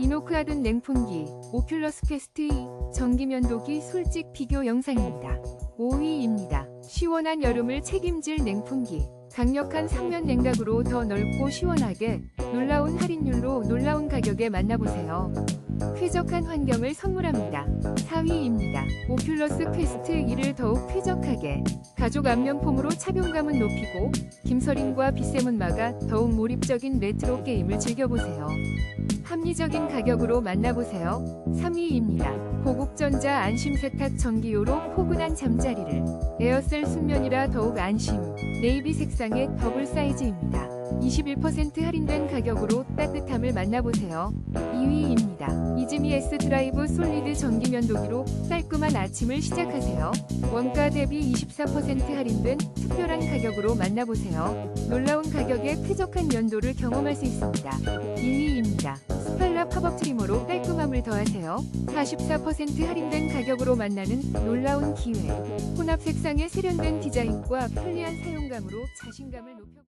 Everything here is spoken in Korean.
이노크하든 냉풍기, 오큘러스 퀘스트 2, 전기면도기 솔직 비교 영상입니다. 5위입니다. 시원한 여름을 책임질 냉풍기. 강력한 삼면 냉각으로 더 넓고 시원하게 놀라운 할인율로 놀라운 가격에 만나보세요. 쾌적한 환경을 선물합니다. 4위입니다. 오큘러스 퀘스트 2를 더욱 쾌적하게 가족 안면폼으로 착용감은 높이고 빗샘은 막아 더욱 몰입적인 레트로 게임을 즐겨보세요. 합리적인 가격으로 만나보세요. 3위입니다. 고국전자 안심세탁 전기요로 포근한 잠자리를 에어셀 순면이라 더욱 안심 네이비 색상의 더블 사이즈입니다. 21% 할인된 가격으로 따뜻함을 만나보세요. 2위입니다. 이즈미 S 드라이브 솔리드 전기 면도기로 깔끔한 아침을 시작하세요. 원가 대비 24% 할인된 특별한 가격으로 만나보세요. 놀라운 가격에 쾌적한 면도를 경험할 수 있습니다. 2위입니다. 스팔라 팝업 트리머로 깔끔함을 더하세요. 44% 할인된 가격으로 만나는 놀라운 기회. 혼합 색상의 세련된 디자인과 편리한 사용감으로 자신감을 높여